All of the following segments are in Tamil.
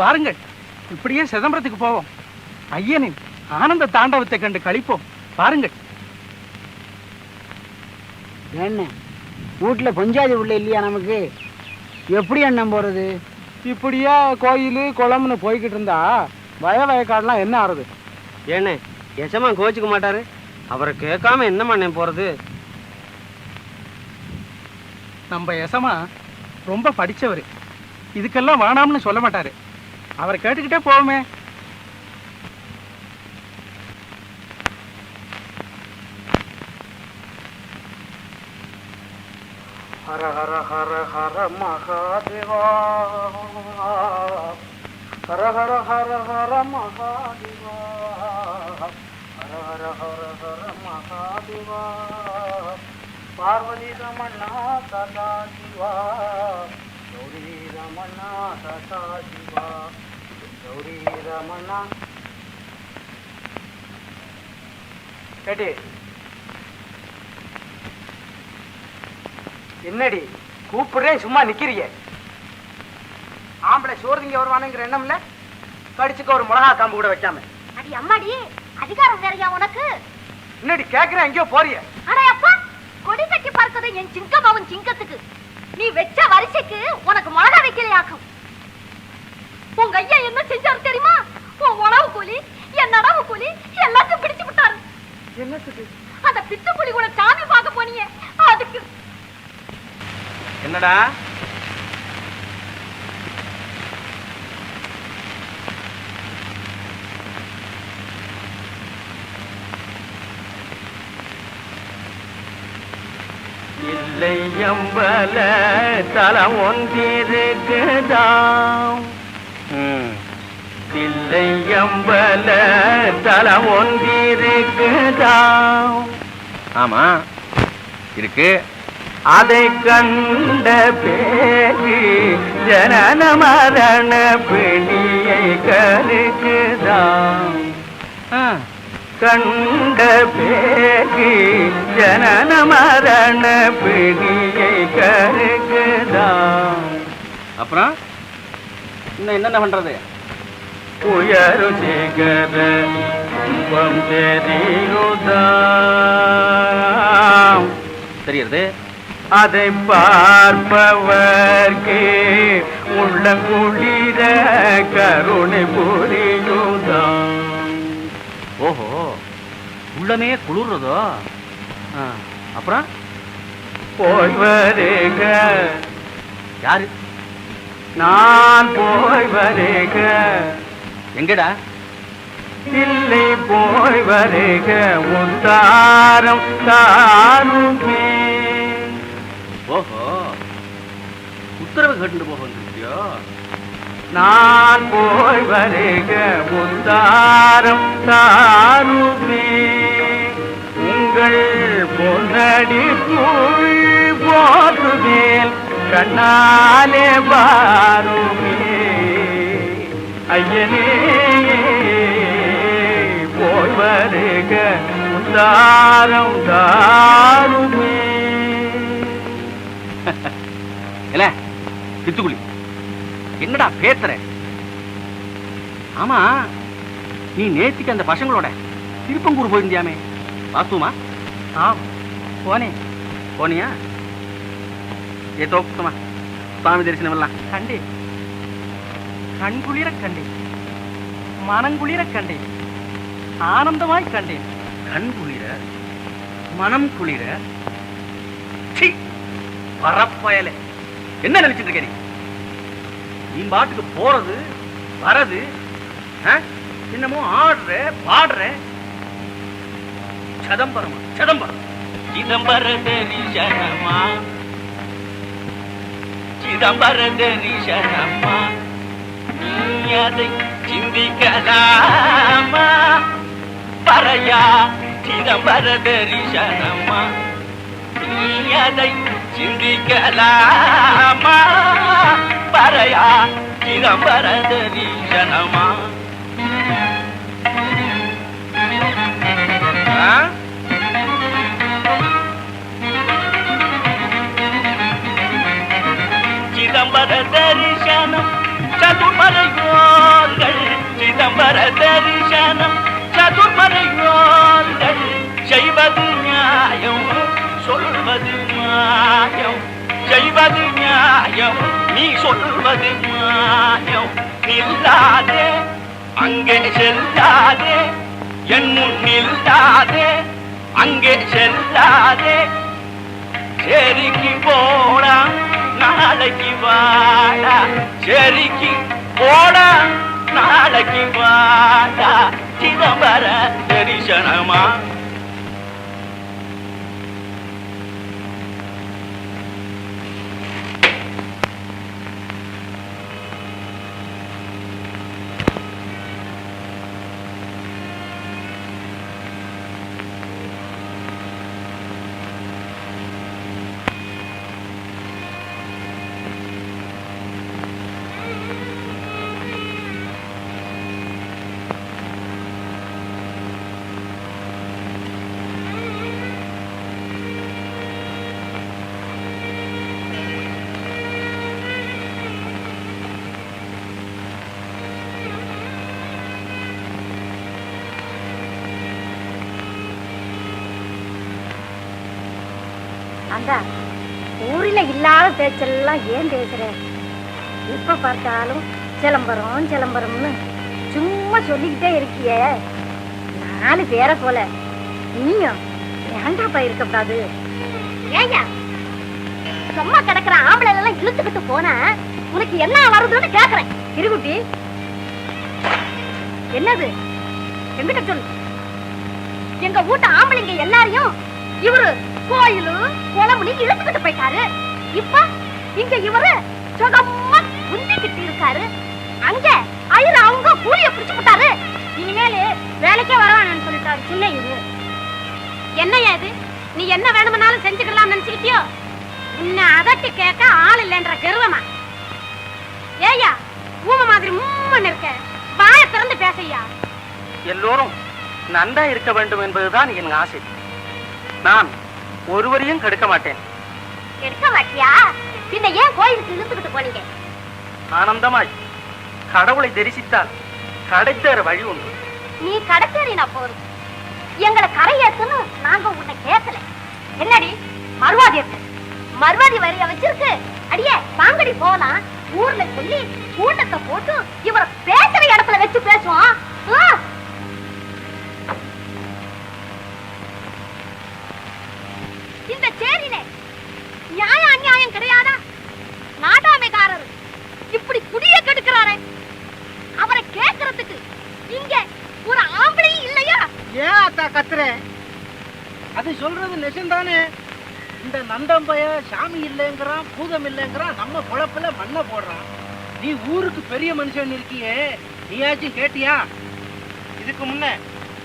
பாருங்கள் இப்படியே சிதம்பரத்துக்கு போவோம். ஐயனின் ஆனந்த தாண்டவத்தை கண்டு கழிப்போம் பாருங்கள். என்ன? வீட்டுல பஞ்சாயத்து உள்ள இல்லையா நமக்கு? எப்படி அண்ணன் போறது? இப்படியே கோயில் குளம்னு போய்கிட்டு இருந்தா வய வயக்காடுலாம் என்ன ஆறுது? ஏண்ணே எசமா கோச்சுக்க மாட்டாரு? அவரை கேட்காம என்ன பண்ண போறது? நம்ம எசமா ரொம்ப படிச்சவர். இதுக்கெல்லாம் வேணாம்னு சொல்ல மாட்டாரு. அவரை கேட்டுக்கிட்டே போவோமே. ஹர ஹர ஹர ஹர மகாதேவா. ஹர ஹர ஹர ஹர மகாதேவா. ஹர ஹர ஹர ஹர மகாதேவா. பார்வதி ரமணா சதாசிவா சதா சிவா கௌரி ரமணா கேட்டி என்னடி கூப்பிடுறேன் சும்மா நிக்கிறியே? ஆம்பளை சோறுதிங்க வருவானுங்கிற எண்ணம்ல? கடிச்சுக்க ஒரு மிளகா காம்பு கூட வைக்காம. அடி அம்மாடி அதிகாரம் வேறையா உனக்கு? என்னடி கேக்குறேன் எங்கேயோ போறிய? அடே அப்பா கொடி கட்டி பறக்குது என் சிங்கம் அவன் சிங்கத்துக்கு. நீ வெச்ச வரிசைக்கு உனக்கு மிளகா வைக்கலையாக்கும். உங்க ஐயா என்ன செஞ்சாரு தெரியுமா? உன் உணவு கூலி என் நடவு கூலி எல்லாத்தையும் பிடிச்சு விட்டாரு. என்னத்துக்கு அந்த பித்து புலி கூட சாமி பார்க்க போனியே அதுக்கு என்னடா? இல்லை எம்பல தலம் ஒன்றிருக்குதாம். தில்லையம்பல எம்பல தலம் ஒன்றிருக்குதாம் ஆமா இருக்கு. அதை கண்ட பேரி ஜனன மரண பிணியை கருக்குதாம் கண்ட பேரி ஜனன மரண பிணியை கருக்குதாம் அப்புறம்? இன்னும் என்னென்ன பண்றது? உயரு சிகர துன்பம் தெரியுதாம் தெரியுது அதை பார்ப்பவர்க்கு உள்ள குளிர கருணை புரியுதாம். ஓஹோ உள்ளமே குளிர்றதோ? ஆ, அப்புறம்? போய் வருக யாரு? நான் போய் வருக. எங்கடா? இல்லை போய் வருக. உத்தாரம் தாருமே ஓஹோ. உத்தரவு கேட்டு போக வந்துருக்கியோ? நான் போய் வருக. உத்தாரம் தாருமே உங்கள் பொன்னடி புல் போற்றுவேல் கண்ணாலே பாருமே ஐயனே போய் வருக உத்தாரம் தாருமே. இல்ல பித்துக்குழி என்னடா பேசுற? ஆமா நீ நேத்திக்கு அந்த பசங்களோட திருப்பங்கூர் போயிருந்தியாமே. வாஸ்துமா ஆ போனேன். போனியா? சுவாமி தரிசனம் எல்லாம். கண்டேன் கண்குளிர கண்டேன் மனங்குளிர கண்டேன் ஆனந்தமாய் கண்டேன் கண் குளிர மனம் குளிர? பரப்பயலே. என்ன நினைச்சிட்டு இருக்க நீ? பாட்டுக்கு போறது வரது? என்னமோ ஆடுற பாடுற? சதம்பரமா சதம்பரம். சிதம்பர தரிசனமா சிதம்பர தரிசனமா நீ அதை சிந்திக்கலாமா? பறையா சிதம்பர தரிசனமா நீ அதை சிந்திக்கலாமா? பறையா சிதம்பர பரதரிசனம் சதுர்மறையோர்கள் செய்வது நியாயம் சொல்வது நியாயம். செய்வது நியாயம் நீ சொல்வது நியாயம். நில்லாதே அங்கே செல்லாதே என் முன் நில்லாதே அங்கே செல்லாதே. செரிக்கு போடா நாளைக்கு வாடா. செரிக்கு போடா. நாளைக்கு வாடா. சிதம்பர தரிசனமா? வந்தா ஊரில் இல்லாத பேச்செல்லாம் ஏன் பேசுகிறேன் இப்ப பார்த்தாலும் சிலம்பரம் சிலம்பரம்னு சும்மா சொல்லிக்கிட்டே இருக்கியே. நாலு பேரை போல. நீயும் ஏண்டாப்பா இருக்கக்கூடாது ஏயா சும்மா கிடக்குற ஆம்பளை எல்லாம் இழுத்துக்கிட்டு போனா உனக்கு என்ன வருதுன்னு கேக்குறேன். இருகுட்டி என்னது? எங்கிட்ட சொல்லு எங்க வீட்டு ஆம்பளைங்க எல்லாரையும் இவரு கோயிலு குளமுனி இழுத்துக்கிட்டு போயிட்டாரு. இப்ப இங்க இவரு சுகமா குந்திக்கிட்டு இருக்காரு. அங்க ஐயர் அவங்க கூலிய பிடிச்சு விட்டாரு இனிமேல் வேலைக்கே வரவானு சொல்லிட்டாரு சின்ன இது என்னையா இது? நீ என்ன வேணும்னாலும் செஞ்சுக்கலாம் நினைச்சுக்கிட்டியோ? உன்னை அதட்டி கேட்க ஆள் இல்லைன்ற கெருவமா? ஏய்யா ஊம மாதிரி மூமன் இருக்க. வாய திறந்து பேசையா எல்லோரும் நன்றா இருக்க வேண்டும் என்பதுதான் என் ஆசை. நான் ஒருவரையும் கெடுக்க மாட்டேன். எடுக்க மாட்டியா? பின்ன ஏன் கோயிலுக்கு இழுத்துக்கிட்டு போனீங்க? ஆனந்தமாய் கடவுளை தரிசித்தால் கடைத்தேற வழி உண்டு. நீ கடத்தேறினா போதும். எங்களை கரையேத்துன்னு நாங்க உன்னை கேட்கல. என்னடி? மறுவாதி இருக்கு மறுவாதி வரிய வச்சிருக்கு. அடியே வாங்கடி போலாம் ஊர்ல சொல்லி கூட்டத்தை போட்டு இவரை பேசுற இடத்துல வச்சு பேசுவோம் இருக்கிறாரே. அவரை கேட்கறதுக்கு இங்க ஒரு ஆம்பளையும் இல்லையா? ஏன் அத்தா கத்துற? அது சொல்றது நெசந்தானே இந்த நந்தம்பைய சாமி இல்லைங்கிறான் பூதம் இல்லைங்கிறான் நம்ம குழப்பில மண்ணை போடுறான். நீ ஊருக்கு பெரிய மனுஷன் இருக்கியே நீயாச்சும் கேட்டியா? இதுக்கு முன்ன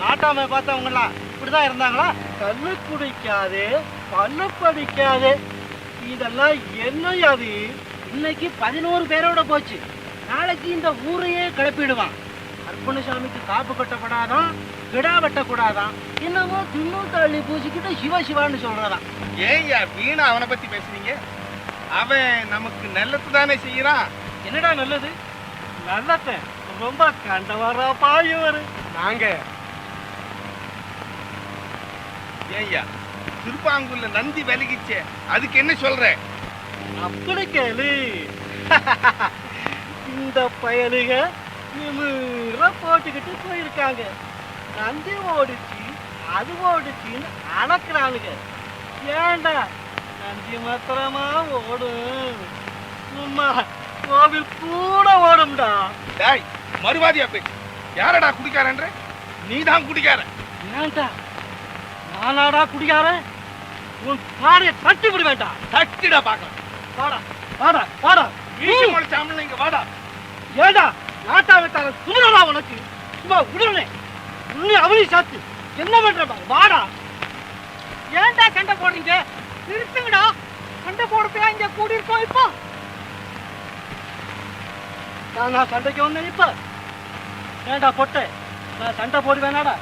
நாட்டாமை பார்த்தவங்கலாம் இப்படிதான் இருந்தாங்களா? கண்ணு குடிக்காது பல்லு படிக்காது. இதெல்லாம் என்ன அது? இன்னைக்கு பதினோரு பேரோட போச்சு. நாளைக்கு இந்த ஊரையே கிளப்பிடுவான். அர்ப்பணசாமிக்கு காப்பு கட்டப்படாதான் கிடா வெட்டக்கூடாதான் என்னமோ தின்னு தள்ளி பூசிக்கிட்டு சிவ சிவான்னு சொல்றதான். ஏய்யா வீணா அவனை பத்தி பேசுறீங்க அவன் நமக்கு நல்லது தானே செய்யறான். என்னடா நல்லது? நல்லத்த ரொம்ப கண்டவரா பாயவர். நாங்க. ஏய்யா திருப்பாங்கூர்ல நந்தி விலகிச்சே அதுக்கு என்ன சொல்ற? அப்படி கேளு. இந்த பயலுக நிமிர போட்டுக்கிட்டு போயிருக்காங்க. நந்தி ஓடிச்சு அது ஓடிச்சுன்னு அளக்குறானுங்க ஏண்டா? நந்தி மாத்திரமா ஓடும் சும்மா கோவில் கூட ஓடும்டா. டேய் மறுவாதியா பேச்சு யாரடா குடிக்காரன்ற? நீ தான் குடிக்கார. ஏண்டா? நானாடா குடிக்காரன் உன் பாடைய தட்டி விட வேண்டாம் தட்டிடா பாக்கலாம் வாடா வாடா வாடா. வீசி முளைச்சாமல் இங்க வாடா. ஏண்டா நாட்டாவிட்டார சுமரடா உனக்கு? சும்மா உடனே. உன்னை அவனி சாத்து. என்ன பண்ற பாரு, வாடா. ஏண்டா சண்டை போடுறீங்க? நிறுத்துங்கடா. சண்டை போடுறப்ப இங்க கூடி இருக்கோம் இப்போ? நான் சண்டைக்கு வந்தேன் இப்ப. ஏண்டா பொட்டை? நான் சண்டை போடுவேனாடா.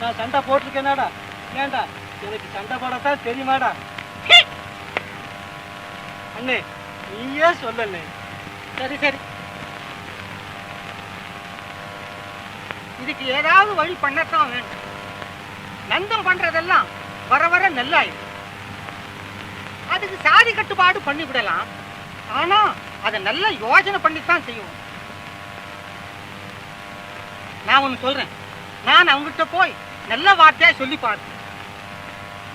நான் சண்டை போட்டிருக்கேனாடா. ஏண்டா? எனக்கு சண்டை போடத்தான் தெரியுமாடா? அண்ணே நீயே சொல்லண்ணே. சரி சரி. இதுக்கு ஏதாவது வழி பண்ணத்தான் வேணும். நந்தம் பண்றதெல்லாம் வர வர நல்லாயிடும். அதுக்கு சாதி கட்டுப்பாடு பண்ணி விடலாம். ஆனா அதை நல்லா யோசனை பண்ணி தான் செய்வோம் நான் ஒன்று சொல்றேன். நான் அவங்ககிட்ட போய் நல்ல வார்த்தையா சொல்லி பார்த்தேன்.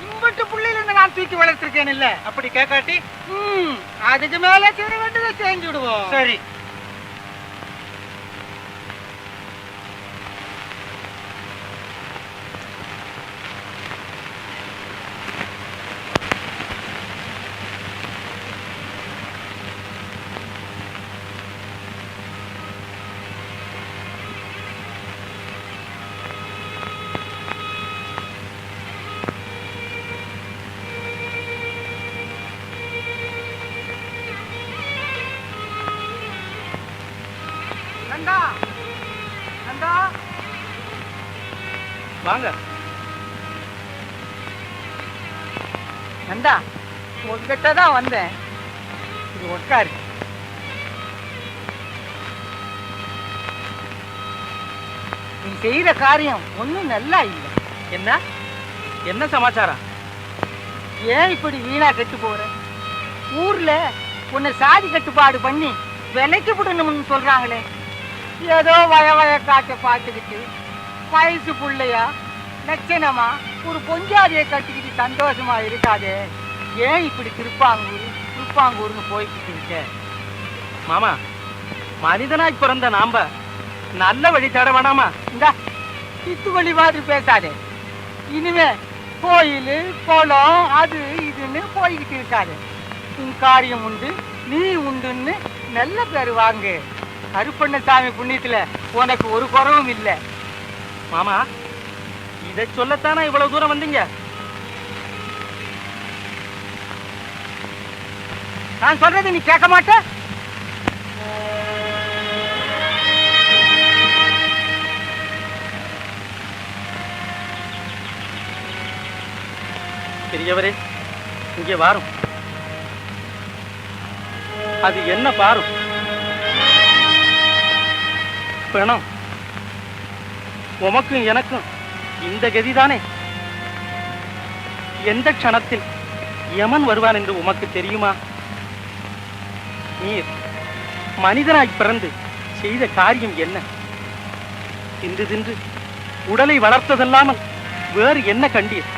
இம்பட்டு பிள்ளையில இருந்து நான் தூக்கி வளர்த்திருக்கேன் இல்ல? அப்படி கேட்காட்டி? ம், அதுக்கு மேல செய்ய வேண்டியதை செஞ்சு விடுவோம் சரி. நந்தா! நந்தா! வாங்க. நந்தா உங்ககிட்ட தான் வந்தேன். இது உட்காரு. நீ செய்யற காரியம் ஒண்ணும் நல்லா இல்லை. என்ன? என்ன சமாச்சாரம்? ஏன் இப்படி வீணா கெட்டு போற? ஊர்ல உன்னை சாதி கட்டுப்பாடு பண்ணி விலைக்கு விடணும்னு சொல்றாங்களே. ஏதோ வய வய காட்ட பார்த்துக்கிட்டு வயசு புள்ளையா லட்சணமா ஒரு பொஞ்சாதியை கட்டிக்கிட்டு சந்தோஷமா இருக்காதே. ஏன் இப்படி திருப்பாங்கூர் திருப்பாங்கூர்னு போய்கிட்டு இருக்க? மாமா மனிதனாய் பிறந்த நாம நல்ல வழி தேட வேணாமா? இந்த இத்து வழி மாதிரி பேசாதே. இனிமே கோயில் குளம் அது இதுன்னு போய்கிட்டு இருக்காது. உன் காரியம் உண்டு நீ உண்டுன்னு நல்ல பேர் வாங்கு. கருப்பண்ணசாமி புண்ணியத்துல உனக்கு ஒரு குறவும் இல்லை. மாமா இதை சொல்லத்தானா இவ்வளவு தூரம் வந்தீங்க? நான் சொல்றது நீ கேட்க மாட்ட? பெரியவரே இங்கே வாரும். அது என்ன பாரும்? பிணம். உமக்கும் எனக்கும் இந்த கதிதானே? எந்த க்ஷணத்தில் யமன் வருவான் என்று உமக்கு தெரியுமா? நீர் மனிதனாய் பிறந்து செய்த காரியம் என்ன? தின்று தின்று உடலை வளர்த்ததல்லாமல் வேறு என்ன கண்டீர்?